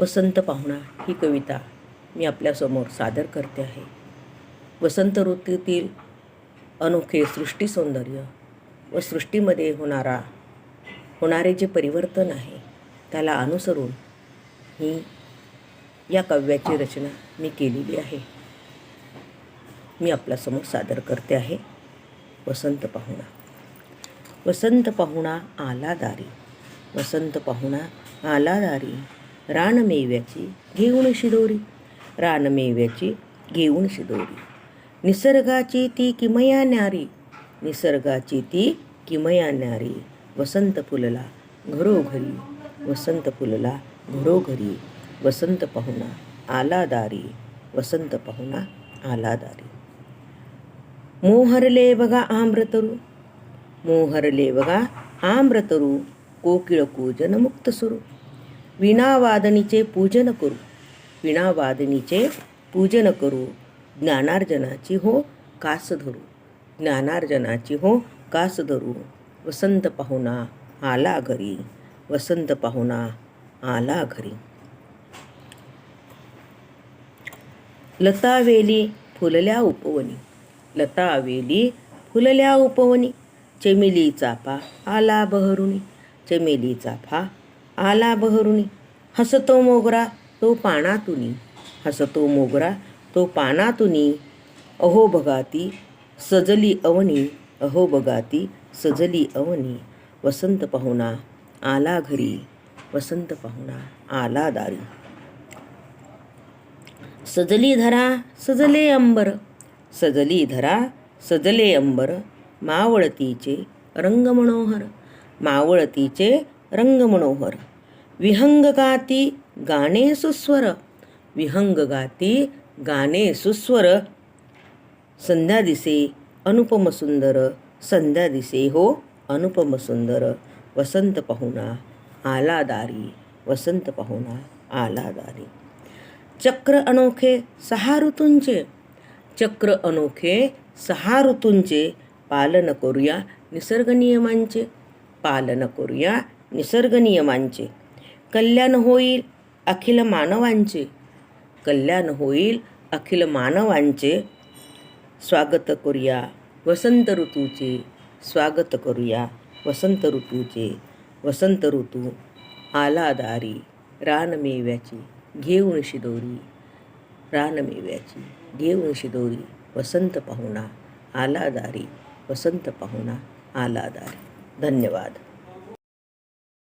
वसंत पाहुणा ही कविता मी आपल्यासमोर सादर करते आहे. वसंत ऋतूतील अनोखे सृष्टी सौंदर्य व सृष्टीमध्ये होणारा होणारे जे परिवर्तन आहे त्याला अनुसरून ही या काव्याची रचना मी केलेली आहे. मी आपल्यासमोर सादर करते आहे. वसंत पाहुणा. वसंत पाहुणा आला दारी वसंत पाहुणा आला दारी रानमेव्याची घेऊन शिदोरी रानमेव्याची घेऊन शिदोरी निसर्गाची ती किमया न्यारी. निसर्गाची ती किमया न्यारी. वसंत फुलला घरोघरी. वसंत फुलला घरोघरी. वसंत पाहुणा आला दारी. वसंत पाहुणा आला दारी. मोहरले बघा आम्रतरू. मोहरले बघा आम्रतरू. कोकिळ कूजन मुक्त सुरू. विणावादनीचे पूजन करू. विणावादनीचे पूजन करू. ज्ञानार्जनाची हो कास धरू. ज्ञानार्जनाची हो कास धरू. वसंत पाहुणा आला घरी. वसंत पाहुणा आला घरी. लतावेली फुलल्या उपवनी. लतावेली फुलल्या उपवनी. चमेली चाफा आला बहरुणी चमेली चाफा आला बहरुणी हसतो मोगरा तो पानातुनी. हसतो मोगरा तो पानातुनी. अहो बगाती सजली अवनी. अहो बगाती सजली अवनी. वसंत पाहुणा आला घरी. वसंत पाहुणा आला दारी. सजली धरा सजले अंबर. सजली धरा सजले अंबर. मावळतीचे रंग मनोहर. मावळतीचे रंगमनोहर विहंग गाती गाणे सुस्वर। विहंग गाती गाणे सुस्वर। संध्या दिसे अनुपम सुंदर संध्या दिसे हो अनुपम सुंदर वसंत पाहुणा आला दारी वसंत पाहुणा आला दारी चक्र अनोखे सहा ऋतूंचे। चक्र अनोखे सहा ऋतूंचे। पालन करूया निसर्ग नियमांचे। पालन करूया निसर्ग नियमांचे. कल्याण होईल अखिल मानवांचे. कल्याण होईल अखिल मानवांचे. स्वागत करूया वसंत ऋतूचे. स्वागत करूया वसंत ऋतूचे. वसंत ऋतू आला दारी रानमेव्याची घेऊन शिदोरी रानमेव्याची घेऊन शिदोरी वसंत पाहुणा आला दारी वसंत पाहुणा आला दारी धन्यवाद.